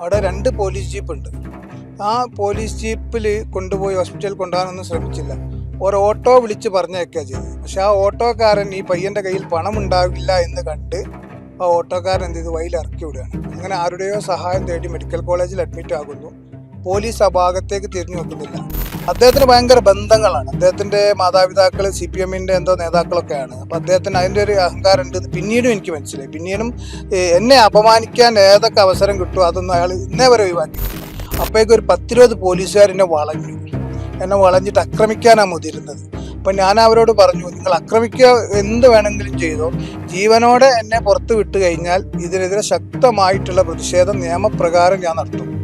അവിടെ രണ്ട് police jeep ഉണ്ട് ആ പോലീസ് ജീപ്പിൽ കൊണ്ടുപോയി ഹോസ്പിറ്റലിൽ കൊണ്ടുപോകാനൊന്നും ശ്രമിച്ചില്ല. ഒരു ഓട്ടോ വിളിച്ച് പറഞ്ഞേക്കുക ചെയ്തത്. പക്ഷെ ആ ഓട്ടോക്കാരൻ ഈ പയ്യന്റെ കയ്യിൽ പണം ഉണ്ടാവില്ല എന്ന് കണ്ട് ആ ഓട്ടോക്കാരൻ എന്ത് ചെയ്തു? വഴിയിൽ ഇറക്കി വിടുകയാണ്. അങ്ങനെ ആരുടെയോ സഹായം തേടി മെഡിക്കൽ കോളേജിൽ അഡ്മിറ്റ് ആകുന്നു. പോലീസ് ആ ഭാഗത്തേക്ക് തിരിഞ്ഞു നോക്കുന്നില്ല. അദ്ദേഹത്തിന് ഭയങ്കര ബന്ധങ്ങളാണ്. അദ്ദേഹത്തിന്റെ മാതാപിതാക്കൾ സി പി എമ്മിന്റെ എന്തോ നേതാക്കളൊക്കെയാണ്. അപ്പൊ അദ്ദേഹത്തിന് അതിന്റെ ഒരു അഹങ്കാരം ഉണ്ട് പിന്നീടും എനിക്ക് മനസ്സിലായി. പിന്നീടും എന്നെ അപമാനിക്കാൻ ഏതൊക്കെ അവസരം കിട്ടുമോ അതൊന്നും അയാൾ ഇന്നേ വരെ ഒഴിവാക്കി അപ്പോഴേക്കും ഒരു പത്തിരുപത് പോലീസുകാർ എന്നെ വളഞ്ഞു. എന്നെ വളഞ്ഞിട്ട് ആക്രമിക്കാനാണ് മുതിരുന്നത്. അപ്പം ഞാൻ അവരോട് പറഞ്ഞു നിങ്ങൾ ആക്രമിക്കുക എന്ത് വേണമെങ്കിലും ചെയ്തോ. ജീവനോടെ എന്നെ പുറത്തു വിട്ടു കഴിഞ്ഞാൽ ഇതിനെതിരെ ശക്തമായിട്ടുള്ള പ്രതിഷേധം നിയമപ്രകാരം ഞാൻ നടത്തും.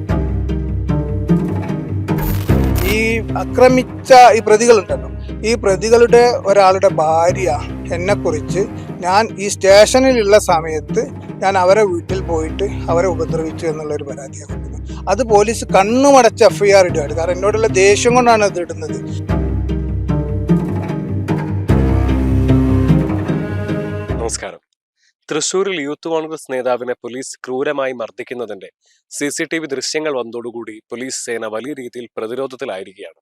ആക്രമിച്ച ഈ പ്രതികളുണ്ടല്ലോ. ഈ പ്രതികളുടെ ഒരാളുടെ ഭാര്യ എന്നെക്കുറിച്ച് ഞാൻ ഈ സ്റ്റേഷനിലുള്ള സമയത്ത് ഞാൻ അവരെ വീട്ടിൽ പോയിട്ട് അവരെ ഉപദ്രവിച്ചു എന്നുള്ളൊരു പരാതിയാണ് കൊടുക്കുന്നത് അത് പോലീസ് കണ്ണുമടച്ച് എഫ് ഐ ആർ ഇടുകയാണ്. കാരണം എന്നോടുള്ള ദേഷ്യം കൊണ്ടാണ് അത് ഇടുന്നത്. നമസ്കാരം. തൃശൂരിൽ യൂത്ത് കോൺഗ്രസ് നേതാവിനെ പോലീസ് ക്രൂരമായി മർദ്ദിക്കുന്നതിന്റെ സി സി ടി വി ദൃശ്യങ്ങൾ വന്നതോടുകൂടി പോലീസ് സേന വലിയ രീതിയിൽ പ്രതിരോധത്തിലായിരിക്കുകയാണ്.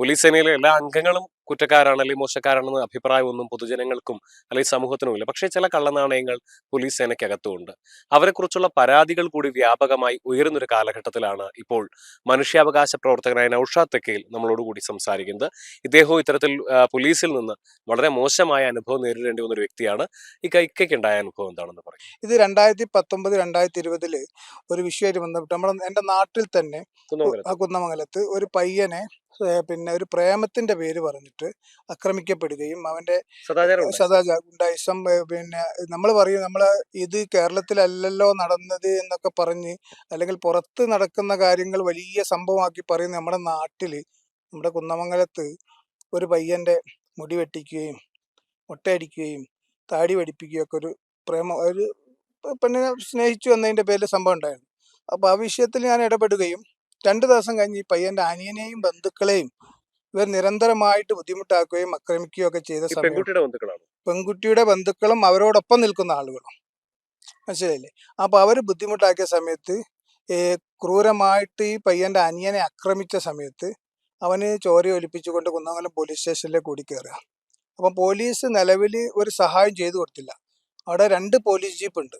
പോലീസ് സേനയിലെ എല്ലാ അംഗങ്ങളും കുറ്റക്കാരാണ് അല്ലെങ്കിൽ മോശക്കാരാണെന്ന് അഭിപ്രായമൊന്നും പൊതുജനങ്ങൾക്കും അല്ലെങ്കിൽ സമൂഹത്തിനുമില്ല. പക്ഷേ ചില കള്ളനാണയങ്ങൾ പോലീസ് സേനയ്ക്കകത്തുമുണ്ട്. അവരെക്കുറിച്ചുള്ള പരാതികൾ കൂടി വ്യാപകമായി ഉയരുന്നൊരു കാലഘട്ടത്തിലാണ് ഇപ്പോൾ മനുഷ്യാവകാശ പ്രവർത്തകനായ നൌഷാദ് തെക്കയിൽ നമ്മളോടുകൂടി സംസാരിക്കുന്നത്. ഇദ്ദേഹവും ഇത്തരത്തിൽ പോലീസിൽ നിന്ന് വളരെ മോശമായ അനുഭവം നേരിടേണ്ടി വന്ന ഒരു വ്യക്തിയാണ്. ഈ കൈക്കയ്ക്ക് ഉണ്ടായ അനുഭവം എന്താണെന്ന് പറയും. ഇത് രണ്ടായിരത്തി പത്തൊമ്പത് രണ്ടായിരത്തി ഇരുപതിൽ ഒരു വിഷയമായിട്ട് ബന്ധപ്പെട്ട് നമ്മുടെ എന്റെ നാട്ടിൽ തന്നെ കുന്നമംഗലത്ത് ഒരു പയ്യനെ പിന്നെ ഒരു പ്രേമത്തിന്റെ പേര് പറഞ്ഞിട്ട് ആക്രമിക്കപ്പെടുകയും അവന്റെ സദാചാരം ഗുണ്ടായിസം പിന്നെ നമ്മൾ പറയും നമ്മൾ ഇത് കേരളത്തിലല്ലല്ലോ നടന്നത് എന്നൊക്കെ പറഞ്ഞ് അല്ലെങ്കിൽ പുറത്ത് നടക്കുന്ന കാര്യങ്ങൾ വലിയ സംഭവമാക്കി പറയുന്ന നമ്മുടെ നാട്ടിൽ നമ്മുടെ കുന്നമംഗലത്ത് ഒരു പയ്യന്റെ മുടി വെട്ടിക്കുകയും മുട്ടയടിക്കുകയും താടി വെടിപ്പിക്കുകയും ഒക്കെ ഒരു പ്രേമ ഒരു പെണ്ണിനെ സ്നേഹിച്ചു എന്നതിന്റെ പേരിൽ സംഭവം ഉണ്ടായിരുന്നു. അപ്പൊ ആ വിഷയത്തിൽ ഞാൻ ഇടപെടുകയും രണ്ടു ദിവസം കഴിഞ്ഞ് ഈ പയ്യന്റെ അനിയനെയും ബന്ധുക്കളെയും ഇവർ നിരന്തരമായിട്ട് ബുദ്ധിമുട്ടാക്കുകയും ആക്രമിക്കുകയും ഒക്കെ ചെയ്ത സമയം പെൺകുട്ടിയുടെ ബന്ധുക്കളും അവരോടൊപ്പം നിൽക്കുന്ന ആളുകളും. മനസ്സിലായില്ലേ? അപ്പൊ അവർ ബുദ്ധിമുട്ടാക്കിയ സമയത്ത് ക്രൂരമായിട്ട് ഈ പയ്യന്റെ അനിയനെ ആക്രമിച്ച സമയത്ത് അവന് ചോര ഒലിപ്പിച്ചുകൊണ്ട് കുന്നമംഗലം പോലീസ് സ്റ്റേഷനിലേക്ക് കൂടി കയറുക അപ്പം പോലീസ് നിലവിൽ ഒരു സഹായം ചെയ്തു കൊടുത്തില്ല. അവിടെ രണ്ട് പോലീസ് ജീപ്പ് ഉണ്ട്.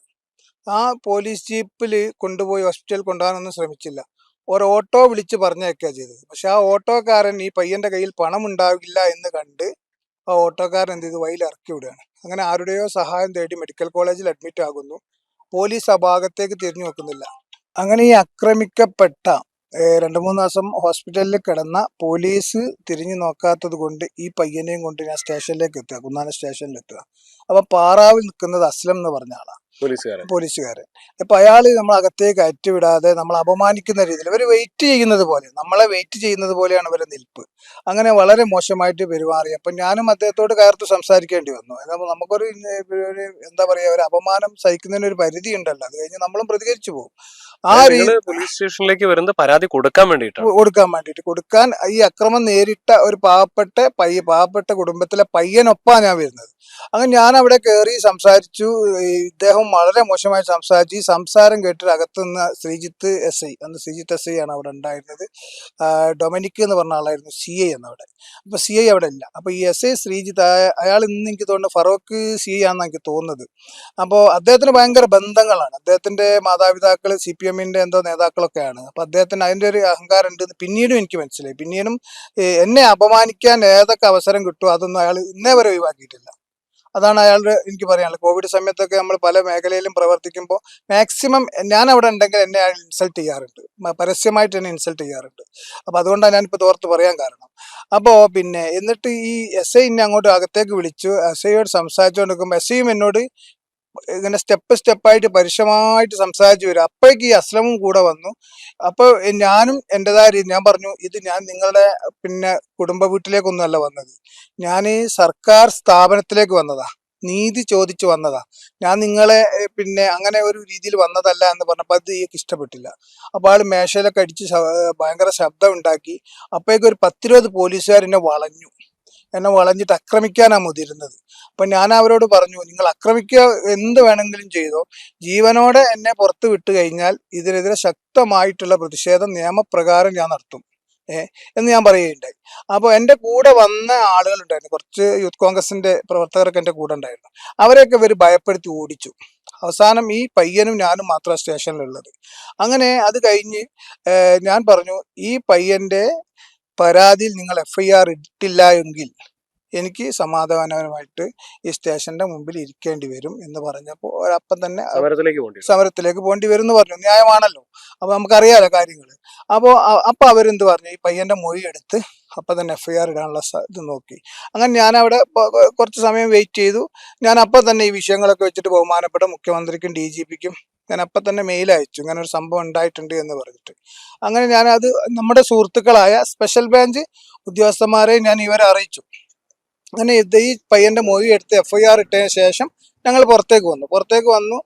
ആ പോലീസ് ജീപ്പിൽ കൊണ്ടുപോയി ഹോസ്പിറ്റലിൽ കൊണ്ടുപോകാനൊന്നും ശ്രമിച്ചില്ല. ഒരു ഓട്ടോ വിളിച്ച് പറഞ്ഞേക്കുക ചെയ്തത്. പക്ഷെ ആ ഓട്ടോക്കാരൻ ഈ പയ്യന്റെ കയ്യിൽ പണം ഉണ്ടാവില്ല എന്ന് കണ്ട് ആ ഓട്ടോക്കാരൻ എന്ത് ചെയ്തു? വഴിയിൽ ഇറക്കി വിടുകയാണ്. അങ്ങനെ ആരുടെയോ സഹായം തേടി മെഡിക്കൽ കോളേജിൽ അഡ്മിറ്റ് ആകുന്നു. പോലീസ് ആ ഭാഗത്തേക്ക് തിരിഞ്ഞു നോക്കുന്നില്ല. അങ്ങനെ ഈ ആക്രമിക്കപ്പെട്ട രണ്ടു മൂന്ന് ദിവസം ഹോസ്പിറ്റലിൽ കിടന്ന പോലീസ് തിരിഞ്ഞു നോക്കാത്തത് കൊണ്ട് ഈ പയ്യനെയും കൊണ്ട് ഞാൻ സ്റ്റേഷനിലേക്ക് എത്തുക കുന്നാന സ്റ്റേഷനിൽ എത്തുക. അപ്പൊ പാറാവിൽ നിൽക്കുന്നത് അസ്ലം എന്ന് പറഞ്ഞ ആളാണ് പോലീസുകാരൻ. പോലീസുകാരൻ. അപ്പൊ അയാൾ നമ്മൾ അകത്തേക്ക് അറ്റുവിടാതെ വിടാതെ നമ്മൾ അപമാനിക്കുന്ന രീതിയിൽ ഇവർ വെയിറ്റ് ചെയ്യുന്നത് പോലെ നമ്മളെ വെയിറ്റ് ചെയ്യുന്നത് പോലെയാണ് ഇവരെ നിൽപ്പ്. അങ്ങനെ വളരെ മോശമായിട്ട് പെരുമാറി. അപ്പൊ ഞാനും അദ്ദേഹത്തോട് കയർത്ത് സംസാരിക്കേണ്ടി വന്നു. നമുക്കൊരു എന്താ പറയാ ഒരു അപമാനം സഹിക്കുന്നതിന് ഒരു പരിധി ഉണ്ടല്ലോ. അത് കഴിഞ്ഞ് നമ്മളും പ്രതികരിച്ചു പോകും. ആ രീതി പോലീസ് സ്റ്റേഷനിലേക്ക് വരുന്നത് പരാതി കൊടുക്കാൻ വേണ്ടിയിട്ടാണ്. കൊടുക്കാൻ വേണ്ടിയിട്ട്. കൊടുക്കാൻ ഈ അക്രമം നേരിട്ട ഒരു പാവപ്പെട്ട പയ്യ പാവപ്പെട്ട കുടുംബത്തിലെ പയ്യനൊപ്പാണ് ഞാൻ വരുന്നത്. അങ്ങനെ ഞാൻ അവിടെ കയറി സംസാരിച്ചു. ഈ ഇദ്ദേഹം വളരെ മോശമായി സംസാരിച്ച് ഈ സംസാരം കേട്ടിട്ട് അകത്തുനിന്ന് ശ്രീജിത്ത് എസ് ഐ അന്ന് ശ്രീജിത്ത് എസ് ഐ ആണ് അവിടെ ഉണ്ടായിരുന്നത്. ഡൊമിനിക്ക് ഡൊമിനിക് എന്ന് പറഞ്ഞ ആളായിരുന്നു സി ഐ എന്നവിടെ. അപ്പൊ സി ഐ അവിടെ ഇല്ല. അപ്പോൾ ഈ എസ് ഐ ശ്രീജിത്ത് അയാൾ ഇന്ന് എനിക്ക് തോന്നുന്നു ഫറോക്ക് സി ഐ ആണെന്ന് എനിക്ക് തോന്നുന്നത്. അപ്പോൾ അദ്ദേഹത്തിന് ഭയങ്കര ബന്ധങ്ങളാണ്. അദ്ദേഹത്തിന്റെ മാതാപിതാക്കൾ സി പി എമ്മിന്റെ എന്തോ നേതാക്കളൊക്കെയാണ്. അപ്പൊ അദ്ദേഹത്തിന് അതിന്റെ ഒരു അഹങ്കാരം ഉണ്ട് പിന്നീടും എനിക്ക് മനസ്സിലായി. പിന്നീടും എന്നെ അപമാനിക്കാൻ ഏതൊക്കെ അവസരം കിട്ടുമോ അതൊന്നും അയാൾ ഇന്നേ വരെ ഒഴിവാക്കിയിട്ടില്ല. അതാണ് അയാളുടെ എനിക്ക് പറയാനുള്ളത്. കോവിഡ് സമയത്തൊക്കെ നമ്മൾ പല മേഖലയിലും പ്രവർത്തിക്കുമ്പോൾ മാക്സിമം ഞാൻ അവിടെ ഉണ്ടെങ്കിൽ എന്നെ അയാൾ ഇൻസൾട്ട് ചെയ്യാറുണ്ട്. പരസ്യമായിട്ട് എന്നെ ഇൻസൾട്ട് ചെയ്യാറുണ്ട്. അപ്പോൾ അതുകൊണ്ടാണ് ഞാനിപ്പോൾ തോർത്ത് പറയാൻ കാരണം. അപ്പോൾ പിന്നെ എന്നിട്ട് ഈ എസ് ഐ എന്നെ അങ്ങോട്ട് അകത്തേക്ക് വിളിച്ചു. എസ് ഐയോട് സംസാരിച്ചുകൊണ്ടിരിക്കുമ്പോൾ എസ് ഐയും എന്നോട് ഇങ്ങനെ സ്റ്റെപ്പ് സ്റ്റെപ്പായിട്ട് പരുഷമായിട്ട് സംസാരിച്ചു വരും. അപ്പോഴേക്ക് ഈ അസ്ലമും കൂടെ വന്നു. അപ്പോൾ ഞാനും എന്റെതായ രീതി ഞാൻ പറഞ്ഞു ഇത് ഞാൻ നിങ്ങളുടെ പിന്നെ കുടുംബ വീട്ടിലേക്കൊന്നുമല്ല വന്നത്. ഞാൻ ഈ സർക്കാർ സ്ഥാപനത്തിലേക്ക് വന്നതാ. നീതി ചോദിച്ചു വന്നതാ. ഞാൻ നിങ്ങളെ പിന്നെ അങ്ങനെ ഒരു രീതിയിൽ വന്നതല്ല എന്ന് പറഞ്ഞപ്പോൾ അത് ഈക്ക് ഇഷ്ടപ്പെട്ടില്ല. അപ്പോൾ ആൾ മേശയിലൊക്കെ അടിച്ച് ഭയങ്കര ശബ്ദം ഉണ്ടാക്കി. അപ്പോഴേക്കും ഒരു പത്തിരുപത് പോലീസുകാർ എന്നെ വളഞ്ഞു. എന്നെ വളഞ്ഞിട്ട് ആക്രമിക്കാനാണ് മുതിരുന്നത്. അപ്പൊ ഞാൻ അവരോട് പറഞ്ഞു നിങ്ങൾ ആക്രമിക്കുക എന്ത് വേണമെങ്കിലും ചെയ്തോ. ജീവനോടെ എന്നെ പുറത്ത് വിട്ടു കഴിഞ്ഞാൽ ഇതിനെതിരെ ശക്തമായിട്ടുള്ള പ്രതിഷേധം നിയമപ്രകാരം ഞാൻ നടത്തും. എന്ന് ഞാൻ പറയുകയുണ്ടായി. അപ്പോൾ എന്റെ കൂടെ വന്ന ആളുകൾ ഉണ്ടായിരുന്നു. കുറച്ച് യൂത്ത് കോൺഗ്രസിന്റെ പ്രവർത്തകരൊക്കെ എന്റെ കൂടെ ഉണ്ടായിരുന്നു. അവരെയൊക്കെ ഇവർ ഭയപ്പെടുത്തി ഓടിച്ചു. അവസാനം ഈ പയ്യനും ഞാനും മാത്രമാണ് സ്റ്റേഷനിലുള്ളത്. അങ്ങനെ അത് കഴിഞ്ഞ് ഞാൻ പറഞ്ഞു ഈ പയ്യന്റെ പരാതിയിൽ നിങ്ങൾ എഫ് ഐ ആർ ഇട്ടില്ല എങ്കിൽ എനിക്ക് സമാധാനപരമായിട്ട് ഈ സ്റ്റേഷന്റെ മുമ്പിൽ ഇരിക്കേണ്ടി വരും എന്ന് പറഞ്ഞപ്പോൾ ഒരപ്പം തന്നെ സമരത്തിലേക്ക് പോകേണ്ടി വരും. എന്ന് പറഞ്ഞു. ന്യായമാണല്ലോ. അപ്പൊ നമുക്കറിയാലോ കാര്യങ്ങൾ അപ്പോൾ അപ്പൊ അവരെന്ത് പറഞ്ഞു? ഈ പയ്യന്റെ മൊഴി എടുത്ത് അപ്പൊ തന്നെ എഫ് ഐ ആർ ഇടാനുള്ള ഇത് നോക്കി. അങ്ങനെ ഞാൻ അവിടെ കുറച്ച് സമയം വെയിറ്റ് ചെയ്തു. ഞാൻ അപ്പം തന്നെ ഈ വിഷയങ്ങളൊക്കെ വെച്ചിട്ട് ബഹുമാനപ്പെട്ട മുഖ്യമന്ത്രിക്കും ഡി ജി പിക്കും ഞാൻ അപ്പം തന്നെ മെയിൽ അയച്ചു. ഇങ്ങനെ ഒരു സംഭവം ഉണ്ടായിട്ടുണ്ട് എന്ന് പറഞ്ഞിട്ട്. അങ്ങനെ ഞാൻ അത് നമ്മുടെ സുഹൃത്തുക്കളായ സ്പെഷ്യൽ ബ്രാഞ്ച് ഉദ്യോഗസ്ഥന്മാരെ ഞാൻ ഇവരെ അറിയിച്ചു. അങ്ങനെ ഇത് ഈ പയ്യന്റെ മൊഴി എടുത്ത് എഫ് ഐ ആർ ഇട്ടതിന് ശേഷം ഞങ്ങൾ പുറത്തേക്ക് വന്നു. പുറത്തേക്ക് വന്നു.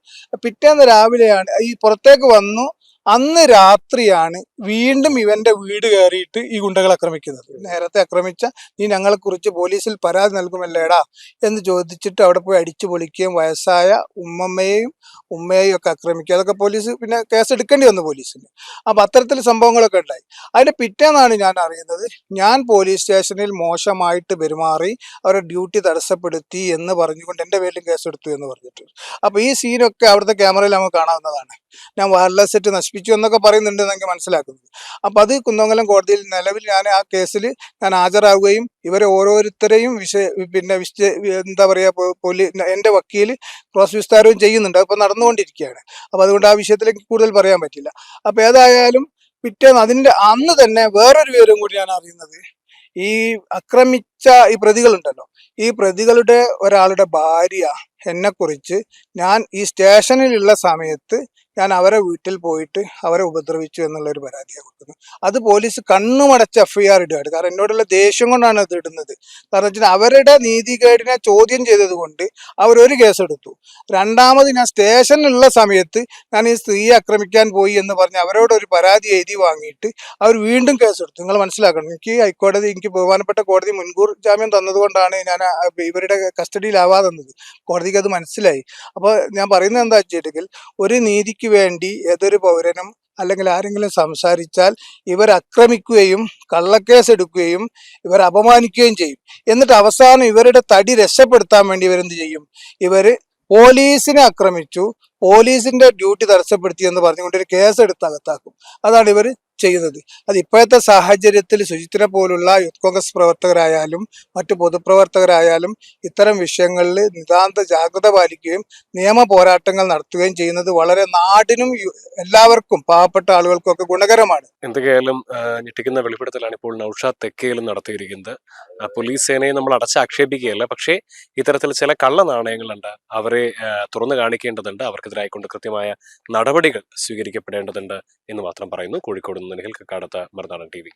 പിറ്റേന്ന് രാവിലെയാണ് ഈ പുറത്തേക്ക് വന്നു. അന്ന് രാത്രിയാണ് വീണ്ടും ഇവന്റെ വീട് കയറിയിട്ട് ഈ ഗുണ്ടകൾ ആക്രമിക്കുന്നത്. നേരത്തെ ആക്രമിച്ച നീ ഞങ്ങളെ കുറിച്ച് പോലീസിൽ പരാതി നൽകുമല്ലേടാ എന്ന് ചോദിച്ചിട്ട് അവിടെ പോയി അടിച്ചു പൊളിക്കുകയും വയസ്സായ ഉമ്മമ്മയെയും ഉമ്മയെയും ഒക്കെ ആക്രമിക്കുക. അതൊക്കെ പോലീസ് പിന്നെ കേസ് എടുക്കേണ്ടി വന്നു പോലീസിന്. അപ്പൊ അത്തരത്തിൽ സംഭവങ്ങളൊക്കെ ഉണ്ടായി. അതിന്റെ പിറ്റേന്നാണ് ഞാൻ അറിയുന്നത് ഞാൻ പോലീസ് സ്റ്റേഷനിൽ മോശമായിട്ട് പെരുമാറി അവരുടെ ഡ്യൂട്ടി തടസ്സപ്പെടുത്തി എന്ന് പറഞ്ഞുകൊണ്ട് എന്റെ പേരിലും കേസ് എടുത്തു എന്ന് പറഞ്ഞിട്ട്. അപ്പോൾ ഈ സീനൊക്കെ അവിടുത്തെ ക്യാമറയിൽ നമുക്ക് കാണാവുന്നതാണ്. ഞാൻ വയർലെസ് സെറ്റ് നശിപ്പിച്ചു എന്നൊക്കെ പറയുന്നുണ്ട് എന്നൊക്കെ മനസ്സിലാക്കുന്നത് അപ്പൊ അത് കുന്നമംഗലം കോടതിയിൽ നിലവിൽ ഞാൻ ആ കേസിൽ ഞാൻ ഹാജരാകുകയും ഇവരെ ഓരോരുത്തരെയും വിഷയ പിന്നെ വിശ എന്താ പറയാ പോലീ എന്റെ വക്കീൽ ക്രോസ് വിസ്താരവും ചെയ്യുന്നുണ്ട്. അപ്പോൾ നടന്നുകൊണ്ടിരിക്കുകയാണ്. അപ്പോൾ അതുകൊണ്ട് ആ വിഷയത്തിലേക്ക് കൂടുതൽ പറയാൻ പറ്റില്ല. അപ്പോൾ ഏതായാലും പിറ്റേന്ന് അതിന്റെ അന്ന് തന്നെ വേറൊരു വിവരം കൂടി ഞാൻ അറിയുന്നത്. ഈ ആക്രമിച്ച ഈ പ്രതികളുണ്ടല്ലോ. ഈ പ്രതികളുടെ ഒരാളുടെ ഭാര്യ എന്നെ കുറിച്ച് ഞാൻ ഈ സ്റ്റേഷനിലുള്ള സമയത്ത് ഞാൻ അവരെ വീട്ടിൽ പോയിട്ട് അവരെ ഉപദ്രവിച്ചു എന്നുള്ള ഒരു പരാതിയാണ് കൊടുക്കുന്നത്. അത് പോലീസ് കണ്ണുമടച്ച് എഫ് ഐ ആർ ഇടുകയാണ്. കാരണം എന്നോടുള്ള ദേഷ്യം കൊണ്ടാണ് അത് ഇടുന്നത്. കാരണം വെച്ചാൽ അവരുടെ നീതികേടിനെ ചോദ്യം ചെയ്തത് കൊണ്ട് അവരൊരു കേസെടുത്തു. രണ്ടാമത് ഞാൻ സ്റ്റേഷനിലുള്ള സമയത്ത് ഞാൻ ഈ സ്ത്രീയെ ആക്രമിക്കാൻ പോയി എന്ന് പറഞ്ഞ് അവരോട് ഒരു പരാതി എഴുതി വാങ്ങിയിട്ട് അവർ വീണ്ടും കേസെടുത്തു. നിങ്ങൾ മനസ്സിലാക്കണം. എനിക്ക് ഹൈക്കോടതി എനിക്ക് ബഹുമാനപ്പെട്ട കോടതി മുൻകൂർ ജാമ്യം തന്നതുകൊണ്ടാണ് ഞാൻ ഇവരുടെ കസ്റ്റഡിയിലാവാതെ തന്നത് കോടതിക്ക് അത് മനസ്സിലായി. അപ്പോൾ ഞാൻ പറയുന്നത് എന്താ വെച്ചിട്ടുണ്ടെങ്കിൽ ഒരു നീതിക്ക് വേണ്ടി ഏതൊരു പൗരനും അല്ലെങ്കിൽ ആരെങ്കിലും സംസാരിച്ചാൽ ഇവർ ആക്രമിക്കുകയും കള്ളക്കേസ് എടുക്കുകയും ഇവർ അപമാനിക്കുകയും ചെയ്യും. എന്നിട്ട് അവസാനം ഇവരുടെ തടി രക്ഷപ്പെടുത്താൻ വേണ്ടി ഇവരെന്ത് ചെയ്യും? ഇവർ പോലീസിനെ ആക്രമിച്ചു പോലീസിന്റെ ഡ്യൂട്ടി തടസ്സപ്പെടുത്തി എന്ന് പറഞ്ഞുകൊണ്ട് ഒരു കേസ് എടുത്ത് അകത്താക്കും. അതാണ് ഇവർ ചെയ്യുന്നത്. അത് ഇപ്പോഴത്തെ സാഹചര്യത്തിൽ സുജിത്തിനെ പോലുള്ള യൂത്ത് കോൺഗ്രസ് പ്രവർത്തകരായാലും മറ്റു പൊതുപ്രവർത്തകരായാലും ഇത്തരം വിഷയങ്ങളിൽ നിതാന്ത ജാഗ്രത പാലിക്കുകയും നിയമ പോരാട്ടങ്ങൾ നടത്തുകയും ചെയ്യുന്നത് വളരെ നാടിനും എല്ലാവർക്കും പാവപ്പെട്ട ആളുകൾക്കും ഒക്കെ ഗുണകരമാണ്. എന്തൊക്കെയായാലും ഞെട്ടിക്കുന്ന വെളിപ്പെടുത്തലാണ് ഇപ്പോൾ നൌഷാദ് തെക്കേലും നടത്തിയിരിക്കുന്നത്. പോലീസ് സേനയെ നമ്മൾ അടച്ചാക്ഷേപിക്കുകയല്ല പക്ഷേ ഇത്തരത്തിൽ ചില കള്ള നാണയങ്ങളുണ്ട്. അവരെ തുറന്നു കാണിക്കേണ്ടതുണ്ട്. അവർക്കെതിരായിക്കൊണ്ട് കൃത്യമായ നടപടികൾ സ്വീകരിക്കപ്പെടേണ്ടതുണ്ട് എന്ന് മാത്രം പറയുന്നു കോഴിക്കോട് തോന്നുന്നുണ്ടെങ്കിൽ കക്കാടത്ത് മറുനാടൻ ടി വി.